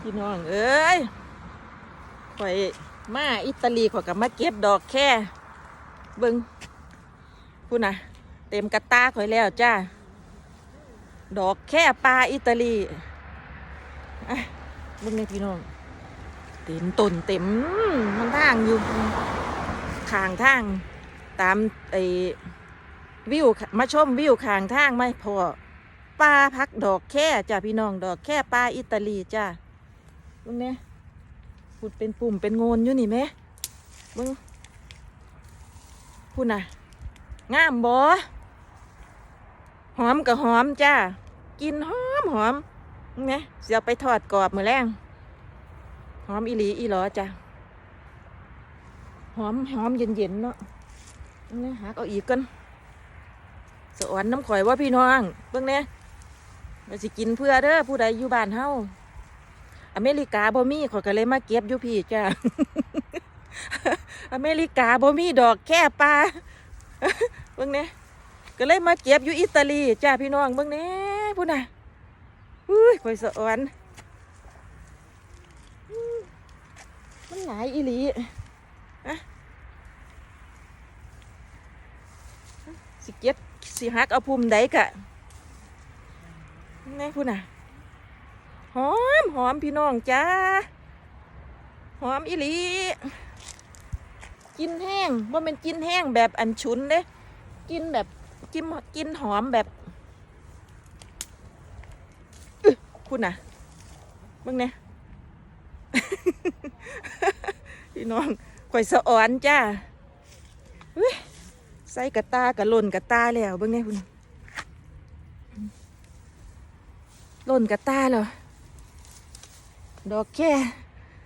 พี่น้องเอ้ยข่อยมาอิตาลีข่อยกับมาเก็บดอกแค่เบิงพูดนะเต็มกระตาข่อยแล้วจ้า ดอกแค่ปลาอิตาลีอะเบิงเนี่ยพี่น้อง เต็มต้นเต็มมันทางอยู่ข้างทางตามไอ้วิวมาชมวิวข้างทางไหมพอปลาพักดอกแค่จ้าพี่น้องดอกแค่ปลาอิตาลีจ้า เบึงเนี่ยพูดเป็นปุ่มเป็นโงนอยู่นี่ไหมเบึงพูดน่ะงามบ่หอมกับหอมจ้ากินหอมหอมเนี่ยเสียไปทอดกรอบมือแรงหอมอีหลีอีหลอจ้าหอมหอมเย็นเย็นๆเนาะเนี่ยหาเอาอีกกันสวรน้ำข่อยว่าพี่น้องเบิ่งเนี่ยเราสิกินเพื่อเด้อผู้ใดอยู่บ้านเฮา อเมริกาบ่มีขอยก็เลยมาเก็บอยู่พี่จ้าอเมริกาบ่มีดอกแค่ปลาเบิ่งเนี่ยก็เลยมาเก็บอยู่อิตาลีจ้าพี่น้องเบิ่งเนี่ยพูดน่ะอุ้ยข่อยสะอ่อนมันหลายอีหลีอะสิเก็บสิหักเอาภูมิใดกะนี่พูดน่ะ หอมหอมพี่น้องจ้าหอมอีหลีกินแห้งว่าเป็นกินแห้งแบบอันชุนเด้กินแบบกินกินหอมแบบอึคุณน่ะมึงเนี่ยพี่น้องข่อยสะอ่อนจ้าใส่กระตากระล่นกระตาแล้วเบิ่งเนี่ยคุณล่นกระตาแล้ว ดอกแค่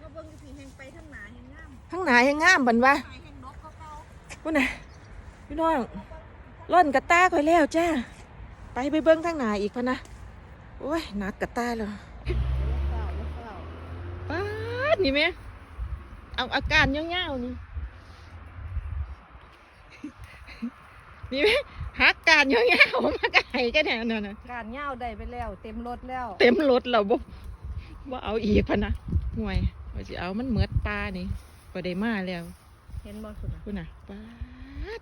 ก็เบิ่งอยู่พี่แห่งไปทางหนาแห่งงามทั้งหนายังงามบันวะไปแห่งนกเขาเขาพุ่นน่ะพี่น้องร่อนกระตาข่อยแล้วจ้าไปไปเบิ้งทางหนาอีกพะนะโอ้ยหนักกระตาแล้วเปล่าเปล่าป้าดนี่แม่เอาอาการเงี้ยวๆนี่นี่แม่หักการเงี้ยวๆมาไก่กันแน่นอนนะการเหย้าได้ไปแล้ว เต็มรถแล้ว เต็มรถแล้วบ่ ว่าเอาอีกพะนะห่วยว่าสิเอามันเหมือดปลานี่ก็ได้มาแล้วเห็นบ่สุดน่ะพุ่นน่ะป้าด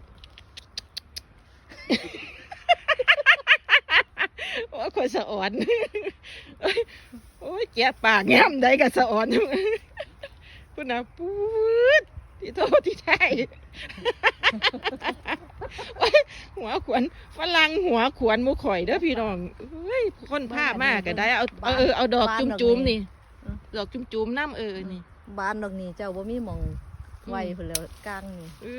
โอ้ยคนสะอ่อน โอ้ยโอ้ยแกะปากแง้มได้กับสะอ่อนพุ่นน่ะปูดที่โทษที่ไทยโอ้ย หัวขวนฝรั่งหัวขวนหมูข่อยเด้อพี่น้องเฮ้ยคนผ้ามากก็ได้เอาเอาเออเอาดอกจุ่มๆนี่ ดอกจุ่มๆน้ำเออนี่บ้านดอกนี้เจ้าบ่มีหมองไว้พุ่นแล้วกลางนี่เอ้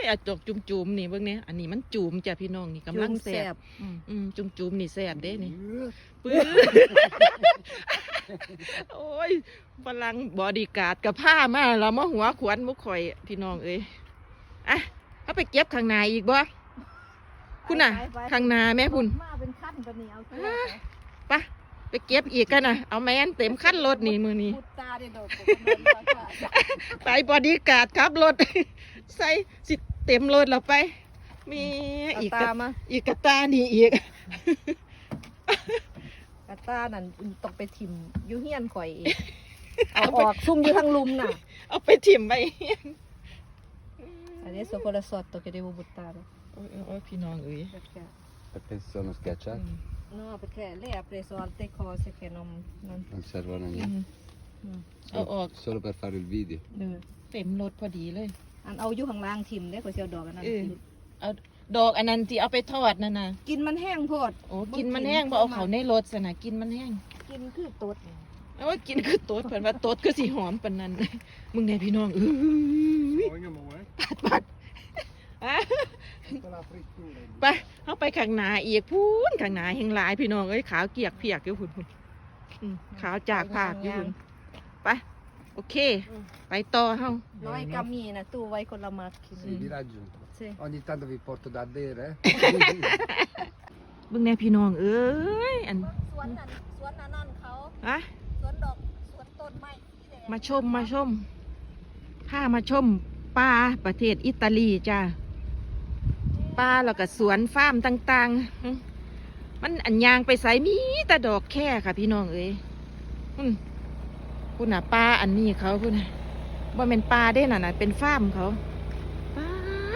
ยเอาดอกจุ่มๆนี่เบิ่งเนี่ยอันนี้มันจุ่มจ้ะพี่น้องนี่กำลังจุ่มแซ่บบอืมอืมจุ่มจุ่มๆนี่แซ่บเด้นี่ปื้อโอ้ยฝรั่งบอดี้การ์ดกับผ้ามาเรามาหัวขวนมุกข่อยพี่น้องเอ้ยอะ เอาไปเก็บข้างในอีกบ่คุณน่ะไปไปข้างหนาแม่พุ่นมาเป็นขั้นปานนี้เอาเสื้อไปไปเก็บอีกกันนะเอาแม่นเต็มขั้นรถนี่มือนี้พุดตาได้ดอกก็บ่แม่นว่าค่ะไปบอดี้การ์ดขับรถ ใส่สิเต็มรถเราไป มีเอาอีกตากระมาอีกกระตานี่อีกกระตานั่นต้องไปถิ่มอยู่เฮียนข่อยอีกเอาออกซุ่มอยู่ทางลุมน่ะ เอาไปถิ่มไป Adesso con la sotto che devo buttare. โอ้ยโอ้ยพี่น้องเอ้ย Perché? Perché sono schiacciati? No, perché lei ha preso altre cose che non... non... Non servono a อื niente. ม mm. เอาออก Solo per fare il video. เต็มรถพอดีเลย อันเอาอยู่ข้างล่างทิมได้ก็เสียวดอกอันนั้นเออทิ่มเอาดอกอันนั้นที่เอาไปทอดนั่นน่ะ กินมันแห้งโพดโอ้กินมันแห้งบ่เอาเขาในรถสนะกินมันแห้ง กินคือตดเอาว่ากินคือโต๊ดเพิ่นว่าโต๊ดคือสิหอมปานนั้น มึงเนี่ยพี่น้องเอ้ย Voglio muovere. ปัดปัดอะ Tutta la frittura. ไปเอาไปข้างหน้าอีกพูนข้างหน้าแห่งหลายพี่น้องเอ้ยขาวเกียกเพียกอยู่พุ่นพุ่นอืมขาวจากภาคอยู่พุ่นไปโอเค ไปต่อเฮาน้อยกามีนะตู้ไว้คนละมัดกิน Sì, vi raggiungo. ใช่ Ogni tanto vi porto da bere. eh. เบิ่งแน่พี่น้องเอ้ยอันสวนนั้นสวนนั้นนั่นเขาอะสวนดอกสวนต้นไม้ที่แดงมาชมมาชมพามาชม ป่าประเทศอิตาลีจ้าป่าแล้วก็สวนฟาร์มต่างๆ มันอันยางไปใสมีแต่ดอกแค่ค่ะพี่น้องเอ้ยอืมพูดน่ะปลาอันนี้เขาพูดน่ะว่าเป็นปลาได้น่ะนะเป็นฟาร์มเขาปลา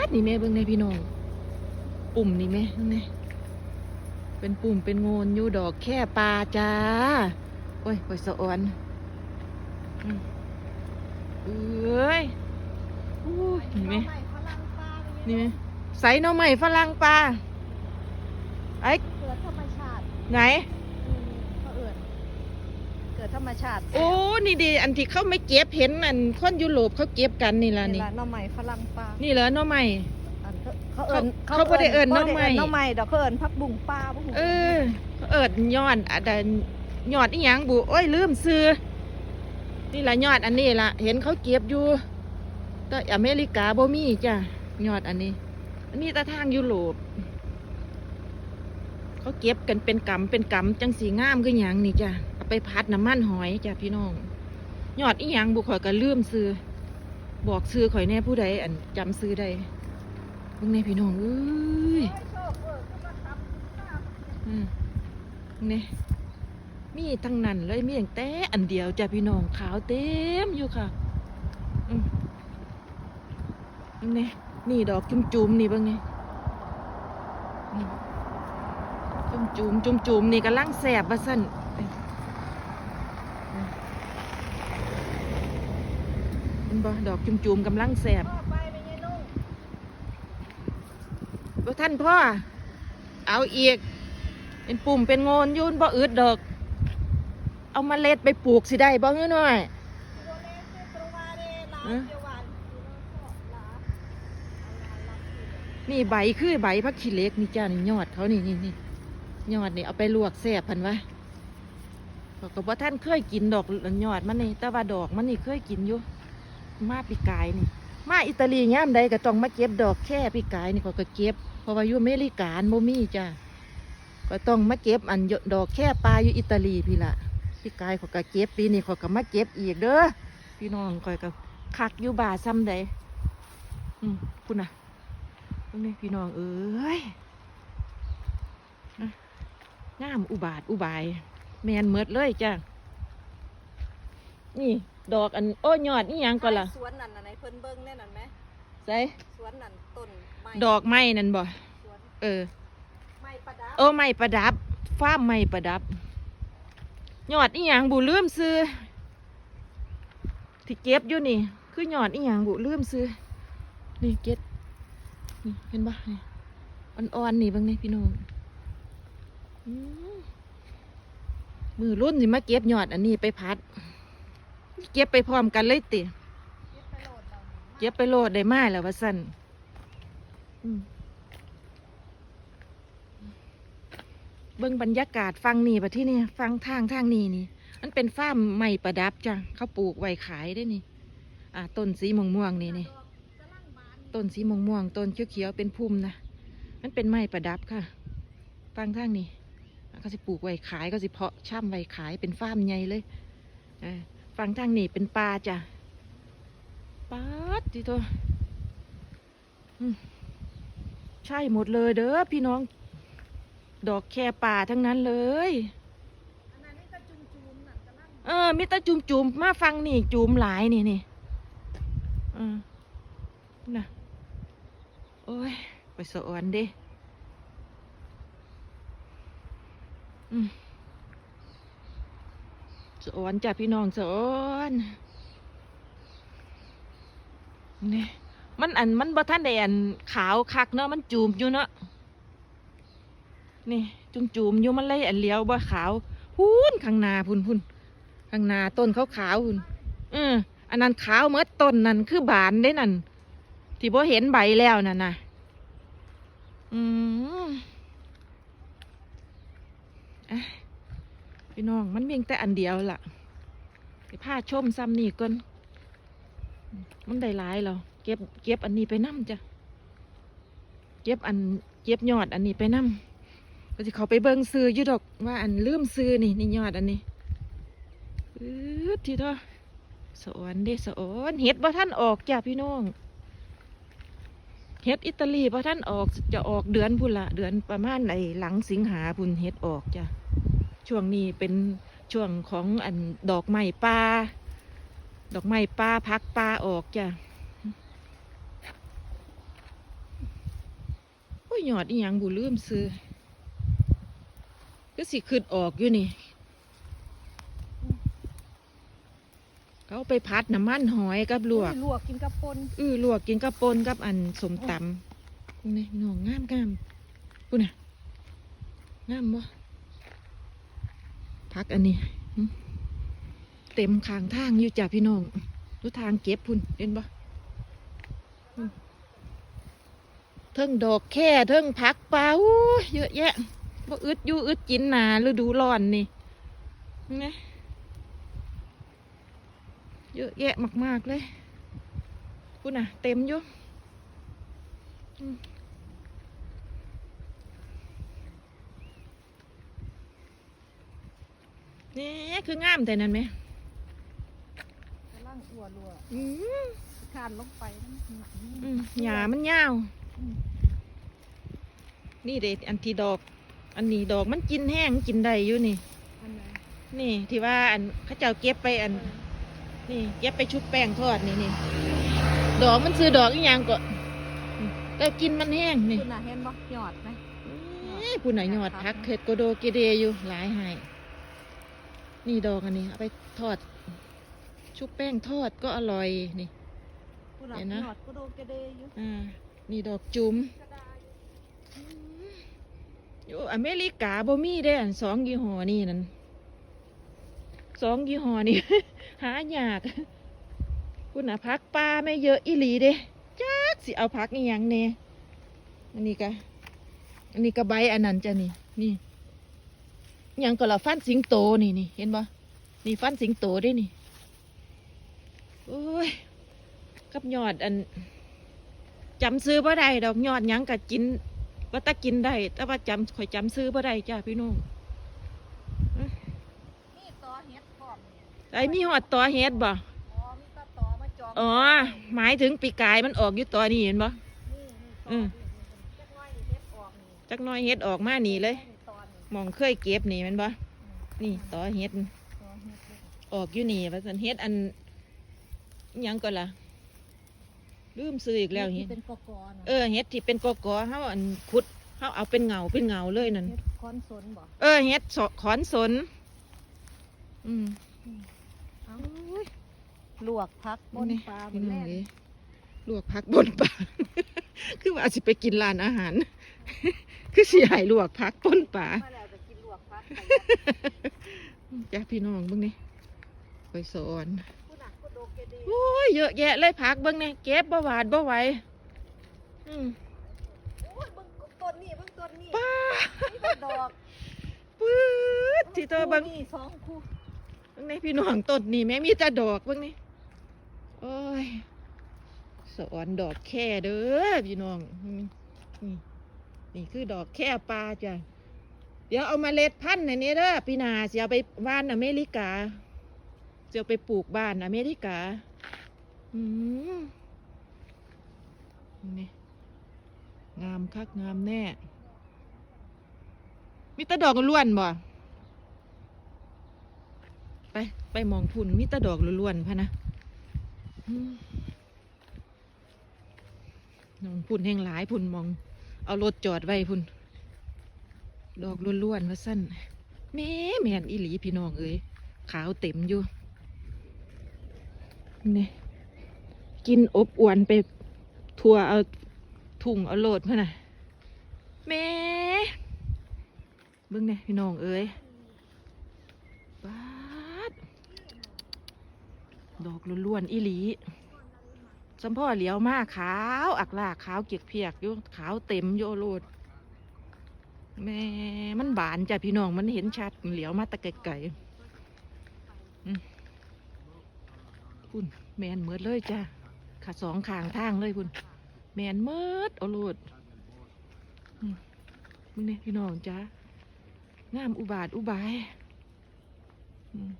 ดนี่แม่เบิ่งในพี่น้อง ปุ่มนี่แม่นั่นไงเป็นปุ่มเป็นโงนอยู่ดอกแค่ปลาจ้า โอ้ยโอ้ยสะออนเอ้ย อู้ยนี่ไหมนี่ไหมใส่หน่อไม้ฝรั่งปลาไอ้เกิดธรรมชาติไหนเขาเอิญเกิดธรรมชาติโอ้นี่ดีอันที่เขาไม่เก็บเห็นอันคนยุโรปเขาเก็บกันนี่ล่ะนี่นี่ละหน้องใหม่ฝรั่งปลานี่เหรอหน่อไม้อันเขาเขาเอิญเขาเขาบ่ได้เอิ้นหน่อไม้บ่ด้เน้องใหม่ดอกเขาเอิญพักบุ้งปลาบ่หูเออเขาเอิดยอดอันใดยอดอีหยังบุโอ้ยลืมซื้อนี่ล่ะยอดอันนี้ล่ะเห็นเขาเก็บอยู่ แต่อเมริกาบ่มีจ้ะยอดอันนี้ อันนี้ต่ทางยุโรปเขาเก็บกันเป็นกำเป็นกำจังสีงามคือหยังนี่จ้ะเอาไปพัดน้ำมันหอยจ้ะพี่น้องยอดอีหยังบุข่อยก็ลืมซื้อบอกซื้อข่อยแน่ผู้ใดอันจำซื้อได้เบิ่งแน่พี่น้องเอ้ยอืมนี่มีทั้งนั้นเลยมีอย่างแต่อันเดียวจ้ะพี่น้องขาวเต็มอยู่ค่ะอืม นี่นี่ดอกจุ่มๆนี่เบิ่งนี่นี่จุ่มๆจุ่มๆนี่กำลังแสบว่าสั่นเห็นบ่ดอกจุ่มๆกำลังแสบไปไปไงนุ่งว่าท่านพ่อ เอาอีก เป็นปุ่มเป็นโงนอยุ่นบ่อึดดอก เอามาเล็ดไปปลูกสิได้บ่เงี้ยหน่อย เอ๊ะ นี่ใบคือใบพักขี้เล็กนี่จ้านี่ยอดเขานี่นี่นี่ยอดนี่เอาไปลวกแซ่บพันวะเขาก็บ่ท่านเคยกินดอกยอดมันนี่แต่ว่าดอกมันนี่เคยกินอยู่มาปีกายนี่ มาอิตาลีย่ามใดก็ต้องมาเก็บดอกแค่ปีกายนี่เขาก็เก็บเพราะว่าอยู่อเมริกาบ่มีจ้าก็ต้องมาเก็บอันดอกแค่ปลาอยู่อิตาลีพี่ละปีกายเขาก็เก็บปีนี้เขาก็มาเก็บอีกเด้อพี่น้องคอยก็คักอยู่บ่าซ้ำใดอืมคุณน่ะ ตรงนี้พี่น้องเอ้ยนะงามอุบาทอุบาย แมนเมดเลยจ้ะนี่ ดอกอันโอ้ยอดนี่ยังก่อนล่ะสวนนั่นน่ะไหนเพิ่นเบิ่งแน่นั่นไหมใส่สวนนั่นต้นไม้ดอกไม้นั่นบ่สวนเออไม้ประดับโอ้ไม้ประดับฟ้าร์มไม้ประดับยอดอีหยังบุลืมซื้อที่เก็บอยู่นี่ คือยอดอีหยังบุลืมซื้อนี่เก็บ นี่เห็นปะนี่อ่อนๆนี่บางนี่พี่น้องมือรุ่นสิมาเก็บยอดอันนี้ไปพัด เก็บไปพร้อมกันเลยติเก็บไปโลดได้มาแล้วว่าสั่นเบิ่งบรรยากาศฟังนี่ปะที่นี่ฟังทางทางนี้นี่มันเป็นฟ้าร์มใหม่ประดับจ้ะเขาปลูกไว้ขายได้นี่ อ่าต้นสีม่วงม่วงๆนี่นี่ ต้นสีม่วงม่วงต้นเขียวเขียวๆเป็นพุ่มนะมันเป็นไม้ประดับค่ะฟังทางนี้เขาสิปลูกไว้ขายก็สิเพาะช่ำไว้ขายเป็นฟาร์มใหญ่เลยฟังทางนี้เป็นปลาจ้ะปลาดีตัวใช่หมดเลยเด้อพี่น้อง ดอกแค่ป่าทั้งนั้นเลยเออมิตรจุมจุ่มๆมาฟังนี่จุ่มหลายนี่นี่เออน่ะ อ้ย ไปสะออนเด้อืมสอนจ้ะพี่น้องสะอนนี่มันอันมันบ่ท่านได้อันขาวคักเนาะมันจุ่มอยู่เนาะนี่จุ่มจุ่มอยู่มันเลยอันเลี้ยวบ่ขาวพูนข้างนาพุ่นพุ่นข้างนาต้นขาวขาวๆหุ่นเอออันนั้นขาวเมื่อต้นนั่นคือบานได้นั่น ที่บ่เห็นใบแล้วนั่นนะอืมอะพี่น้องมันเพียงแต่อันเดียวล่ะไปผ้าชมซ้ำนี่ก่อนมันได้หลายแล้วเก็บเก็บอันนี้ไปนั่จ้ะเก็บอันเก็บยอดอันนี้ไปนั่ก็จะเขาไปเบิ่งซื้อยู่ดอกว่าอันลืมซื้อนี่นี่ยอดอันนี้อืดทีเถอะสอนเด้สออนเห็ดบ่ท่านออกจ้ะพี่น้อง เห็ดอิตาลีบ่ท่านออกจะออกเดือนพุ่นละเดือนประมาณไหนหลังสิงหาพุ่นเห็ดออกจ้ะช่วงนี้เป็นช่วงของอันดอกไม้ป่าดอกไม้ปลาพักปลาออกจ้ะโอ้ยหยอดอีหยังบุลืมซื้อก็สิขึ้นออกอยู่นี่ เขาเอาไปพัดน้ำมันหอยกับลวกลวกกินกับปนอือลวกกินกับปนกับอันสมตำนี่น้องงามงามพูน่ะงามบ่พักอันนี้หึเต็มข้างทางอยู่จ้ะพี่น้องดูทางเก็บพุ่นเห็นบ่อืมเทิงดอกแค่เทิงพักปลาอู้ยเยอะแยะบ่อึดอยู่อึดกินหนาฤดูร้อนนี่นะ เยอะแยะมาก ๆ เลยพูดน่ะ เต็มอยู่อืมนี่คืองามแต่นั้นไหมกำลังอัวรัวอืมคานลงไปนะอืมหญ้ามันยาว นี่เด็อันที่ดอก อันนี้ดอกมันกินแห้งกินได้อยู่นี่อันไหนนี่ที่ว่าอันเขาเจ้าเก็บไปอัน นี่เก็บไปชุบแป้งทอดนี่นี่ดอกมันซื้อดอกอีหยังก็อืมแต่กินมันแห้งนี่คุณน่ะเห็นบ่หยอดไหมนี่ผู้น่ะยอดพักเห็ดโกโดเกเดอยู่หลายให้นี่ดอกอันนี้เอาไปทอด ชุบแป้งทอดก็อร่อยนี่คุณน่ะเห็นนะหยอดก็โดนกระเดยอยู่อ่านี่ดอกจุ๋มอยู่อเมริกาบ่มีได้อันสองยี่ห้อนี่นั่นสองยี่ห้อนี่ หายากคุณนะพักปลาไม่เยอะอีหลีเด้จักสิเอาพักอีหยังเน่อันนี้ก็อันนี้ก็ใบอันนั้นจ้ะนี่นี่ยังก็ละฟันสิงโตนี่นี่เห็นบ่นี่ฟันสิงโตด้นี่โอ้ยกับยอดอันจำซื้อบ่ได้ดอกยอดยังก็กินว่าตะกินได้แต่ว่าจำข่อยจำซื้อบ่ได้จ้าพี่น้อง นี่ตอเฮ็ดพร้อมเนี่ย ไอ้มีหอดตัวเฮ็ดบ่อ๋อมีตาตอมาจองอ๋อ หมายถึงปีกายมันออกอยู่ตัวนี้เห็นบ่นี่นี่ตอือมนี่จักหน้อยนี่เฮ็ดออกนี่จักหน้อยเฮ็ดออกมานี่เลยนี่ตอนนี่หมองเคยเก็บนี่แมันบ่นี่ตัวเฮ็ดตอเฮ็ดเลยออกอยู่นี่ว่าซั่นเฮ็ดอันอิหยังก็ล่ะลืมซื้ออีกแล้วที่เฮ็ดเป็นกอกอนะเออเฮ็ดที่เป็นกอกอเฮาอันขุดเฮาเอาเป็นเงาเป็นเงาเลยนั่นเฮ็ดคอนสนบ่เออเฮ็ดสขอนสนอืมเอ้า ลวกพักบนปลาบพี่นน้องแล่นเอ้ยลวกผักบนปลา คือว่าสิไปกินร้านอาหาร คือสิให้ลวกผักบนปลามาแล้วจะกินลวกพักไปจ้าพี่น้องเบิ่งนี่ไปสอนผู้หนักก็โดนเกเดโอ้ยเยอะแยะเลยผักเบิ่งนี่เก็บบ่หวาดบ่ไหวอืมโอ้ยเบิ่งต้นนี่เบิ่งต้นนี่ป้านี่เป็นดอกปื๊ดที่ตัวเบิ่งคู่นี่สองคู่เบิ่งนี่พี่น้องต้นนี่แม่มีแต่ดอกเบิ่งนี่โอ้ยสอนดอกแค่เด้อพี่น้องนี่นี่คือดอกแค่ปลาจ้ะเดี๋ยวเอามาเล็ดพันธุ์ในนี้เด้อปีหนาจะเอาไปบ้านอเมริกาจะเอาไปปลูกบ้านอเมริกาอืมนี่งามคักงามแน่ มีแตะดอกล้วนบ่ ไป ไปมองพุ่นมีแตะดอกล้วนๆพะนะมองพุ่นแห่งหลายพุ่นมอง เอารถจอดไว้พุ่น ดอกล้วนๆว่าสั้นแม่แม่นอีหลีพี่น้องเอ้ยขาวเต็มอยู่นี่กินอบอวนไปทัวเอาถุงเอาโหลดเพื่อนน่ะแม่เบิ่งเนี่ยพี่น้องเอ้ยบาด ดอกล้วนๆอีหลีสัมพ่อเหลียวมากขาว อักลากขาวเกียกเพียกอยู่ขาวเต็มอยู่เอาโลดแม่มันบานจ้ะพี่น้องมันเห็นชัดเหลียวมาตะไกลๆอืมพุ่นแมนเมิดเลยจ้ะขาสองขางทางเลยพุ่นแมนเมิดเอโลดมึงเนี่ยพี่น้องจ้ะงามอุบาทอุบาย อืม